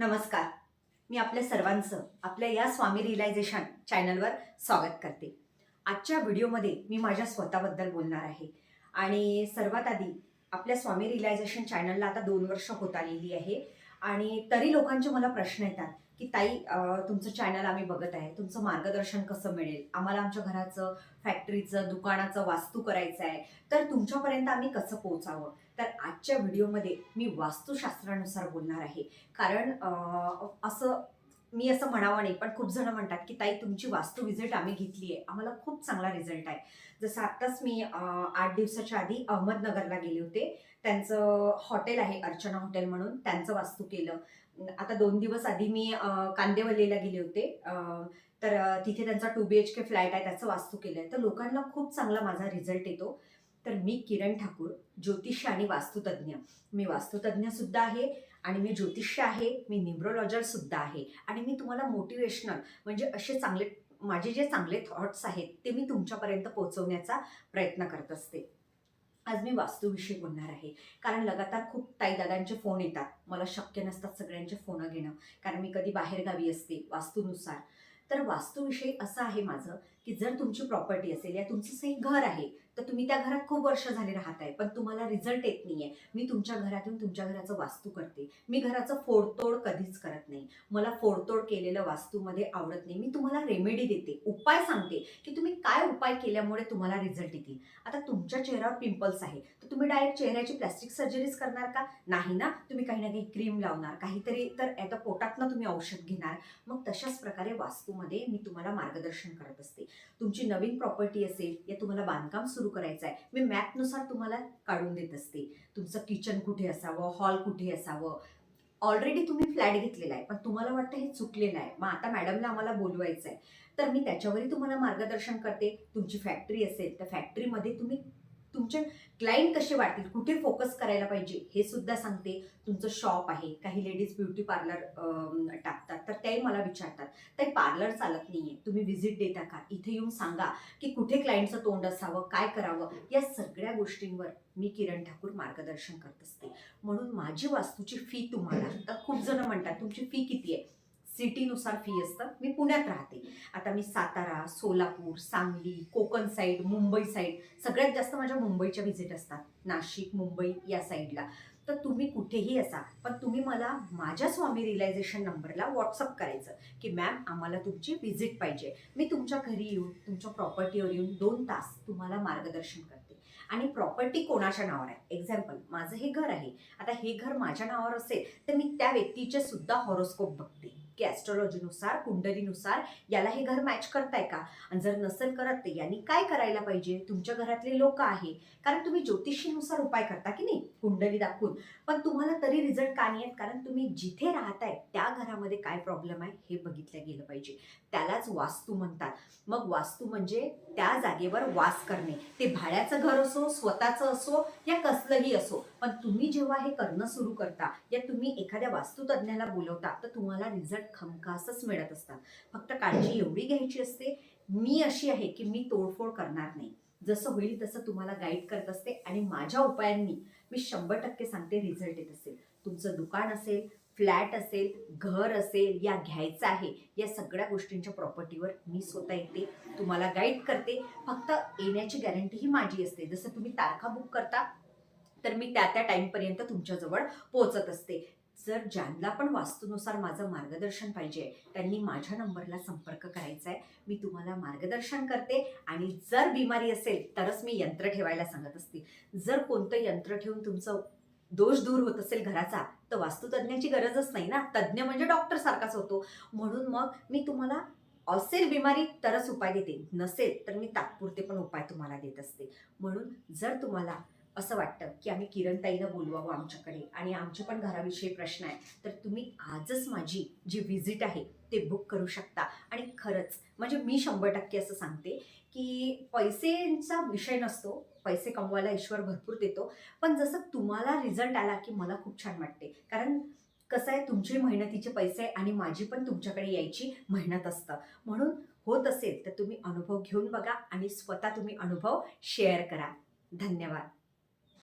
नमस्कार. मी आपल्या सर्वांचं आपल्या या स्वामी रिलायझेशन चॅनलवर स्वागत करते. आजच्या व्हिडिओमध्ये मी माझ्या स्वतःबद्दल बोलणार आहे. आणि सर्वात आधी आपल्या स्वामी रिलायझेशन चॅनलला आता दोन वर्ष होत आलेली आहे. आणि तरी लोकांचे मला प्रश्न येतात की ताई तुमचं चॅनल आम्ही बघत आहे. तुमचं मार्गदर्शन कसं मिळेल? आम्हाला आमच्या घराचं फॅक्टरीचं दुकानाचं वास्तू करायचं आहे. तर तुमच्यापर्यंत आम्ही कसं पोहोचावं? तर आजच्या व्हिडिओमध्ये मी वास्तुशास्त्रानुसार बोलणार आहे. कारण असं मी असं म्हणावं नाही पण खूप जण म्हणतात की ताई तुमची वास्तू विजिट आम्ही घेतली आहे. आम्हाला खूप चांगला रिझल्ट आहे. जसं आत्ताच मी आठ दिवसाच्या आधी अहमदनगरला गेले होते. त्यांचं हॉटेल आहे अर्चना हॉटेल म्हणून. त्यांचं वास्तू केलं. आता दोन दिवस आधी मी कांदेवलीला कांदेवल्लीला गेले होते. तर तिथे त्यांचा two B H K flat आहे त्याचं वास्तू केलं आहे तर लोकांना खूप चांगला माझा रिझल्ट येतो. तर मी किरण ठाकूर ज्योतिष आणि वास्तुतज्ञ. मी वास्तुतज्ञसुद्धा आहे आणि मी ज्योतिष्य आहे मी न्यूमरोलॉजरसुद्धा आहे. आणि मी तुम्हाला मोटिवेशनल म्हणजे असे चांगले माझे जे चांगले थॉट्स आहेत ते मी तुमच्यापर्यंत पोहोचवण्याचा प्रयत्न करत असते. आज मी वास्तूविषयी बोलणार आहे. कारण लगातार खूप ताईदादांचे फोन येतात. मला शक्य नसतात सगळ्यांचे फोन घेणं. कारण मी कधी बाहेरगावी असते वास्तूनुसार. तर वास्तूविषयी असं आहे माझं की जर तुमची प्रॉपर्टी असेल या तुमचं असं एक घर आहे तर तुम्ही त्या घरात खूप वर्ष झाले राहत आहे पण तुम्हाला रिझल्ट येत नाहीये. मी तुमच्या घरात येऊन तुमच्या घराचं वास्तू करते. मी घराचं फोडतोड कधीच करत नाही. मला फोडतोड केलेलं वास्तूमध्ये आवडत नाही. मी तुम्हाला रेमेडी देते. उपाय सांगते की तुम्ही काय उपाय केल्यामुळे तुम्हाला रिझल्ट येतील. आता तुमच्या चेहऱ्यावर पिंपल्स आहे. तर तुम्ही डायरेक्ट चेहऱ्याची प्लॅस्टिक सर्जरीज करणार का? नाही ना. तुम्ही काही ना काही क्रीम लावणार. काहीतरी तर आता पोटातनं तुम्ही औषध घेणार. मग तशाच प्रकारे वास्तूमध्ये मी तुम्हाला मार्गदर्शन करत असते. तुमची नवीन प्रॉपर्टी असेल या तुम्हाला बांधकाम सुरू करायचं आहे मी मॅपनुसार तुम्हाला काढून देत असते. तुमचं किचन कुठे असावं हॉल कुठे असावं? ऑलरेडी तुम्ही फ्लॅट घेतलेला आहे पण तुम्हाला वाटतं हे चुकलेलं आहे. मग आता मॅडमला आम्हाला बोलवायचं आहे तर मी त्याच्यावरही तुम्हाला मार्गदर्शन करते. तुमची फॅक्टरी असेल तर फॅक्टरीमध्ये तुम्ही तुमचे क्लायंट कसे वाटतील? कुठे फोकस करायला पाहिजे? हे सुद्धा सांगते. तुमचं शॉप आहे. काही लेडीज ब्युटी पार्लर टाकतात. तर त्याही मला विचारतात. ते पार्लर चालत नाहीये. तुम्ही व्हिजिट देता का? इथे येऊन सांगा की कुठे क्लायंटचं तोंड असावं? काय करावं? या सगळ्या गोष्टींवर मी किरण ठाकूर मार्गदर्शन करत असते. म्हणून माझी वास्तूची फी तुम्हाला तर खूप जण म्हणतात तुमची फी किती आहे? सिटीनुसार फी असतं. मी पुण्यात राहते. आता मी सातारा सोलापूर सांगली कोकण साईड मुंबई साईड सगळ्यात जास्त माझ्या मुंबईच्या व्हिजिट असतात. नाशिक मुंबई या साईडला तर तुम्ही कुठेही असा पण तुम्ही मला माझ्या स्वामी रिलायझेशन नंबरला व्हॉट्सअप करायचं की मॅम आम्हाला तुमची व्हिजिट पाहिजे. मी तुमच्या घरी येऊन तुमच्या प्रॉपर्टीवर येऊन दोन तास तुम्हाला मार्गदर्शन करते. आणि प्रॉपर्टी कोणाच्या नावावर आहे? एक्झाम्पल माझं हे घर आहे. आता हे घर माझ्या नावावर असेल तर मी त्या व्यक्तीचे सुद्धा हॉरोस्कोप बघते. की ॲस्ट्रॉलॉजीनुसार कुंडलीनुसार याला हे घर मॅच करताय का? आणि जर नसेल करत ते यांनी काय करायला पाहिजे? तुमच्या घरातले लोक आहे. कारण तुम्ही ज्योतिषीनुसार उपाय करता की नाही? कुंडली दाखवून. पण तुम्हाला तरी रिझल्ट का नाही आहेत कारण तुम्ही जिथे राहताय त्या घरामध्ये काय प्रॉब्लेम आहे हे बघितलं गेलं पाहिजे. त्यालाच वास्तू म्हणतात. मग वास्तू म्हणजे त्या जागेवर वास करणे. ते भाड्याचं घर असो स्वतःचं असो या कसलंही असो. पण तुम्ही जेव्हा हे करणं सुरू करता या तुम्ही एखाद्या वास्तुतज्ञाला बोलवता तर तुम्हाला रिझल्ट खमखासच मिळत असतात. फक्त काळजी एवढी घ्यायची असते मी अशी आहे की मी तोडफोड करणार नाही. जसं होईल तसं तुम्हाला गाईड करत असते आणि माझ्या उपायांनी मी शंभर टक्के सांगते रिझल्ट येत असेल. तुमचं दुकान असेल फ्लॅट असेल घर असेल या घ्यायचं आहे या सगळ्या गोष्टींच्या प्रॉपर्टीवर मी स्वतः येते तुम्हाला गाईड करते. फक्त येण्याची गॅरंटी ही माझी असते. जसं तुम्ही तारखा बुक करता तर मी त्या त्या टाईमपर्यंत तुमच्याजवळ पोहोचत असते. जर ज्यांना पण वास्तूनुसार माझं मार्गदर्शन पाहिजे त्यांनी माझ्या नंबरला संपर्क करायचा आहे मी तुम्हाला मार्गदर्शन करते आणि जर बिमारी असेल तरच मी यंत्र ठेवायला सांगत असते. जर कोणतं यंत्र ठेवून तुमचं दोष दूर होत असेल घराचा तर वास्तुतज्ञाची गरजच नाही ना. तज्ज्ञ म्हणजे डॉक्टर सारखाच होतो. म्हणून मग मी तुम्हाला असेल बिमारी तरच उपाय देते. नसेल तर मी तात्पुरते पण उपाय तुम्हाला देत असते. म्हणून जर तुम्हाला असं वाटतं की आम्ही किरणताईनं बोलवावं आमच्याकडे. आणि आमचे पण घराविषयी प्रश्न आहे तर तुम्ही आजच माझी जी व्हिजिट आहे ते बुक करू शकता. आणि खरंच म्हणजे मी शंभर टक्के असं सांगते की पैसेंचा विषय नसतो. पैसे कमवायला ईश्वर भरपूर देतो. पण जसं तुम्हाला रिझल्ट आला की मला खूप छान वाटते. कारण कसं आहे तुमची मेहनतीचे पैसे आणि माझी पण तुमच्याकडे यायची मेहनत असतं. म्हणून होत असेल तर तुम्ही अनुभव घेऊन बघा आणि स्वतः तुम्ही अनुभव शेअर करा. धन्यवाद.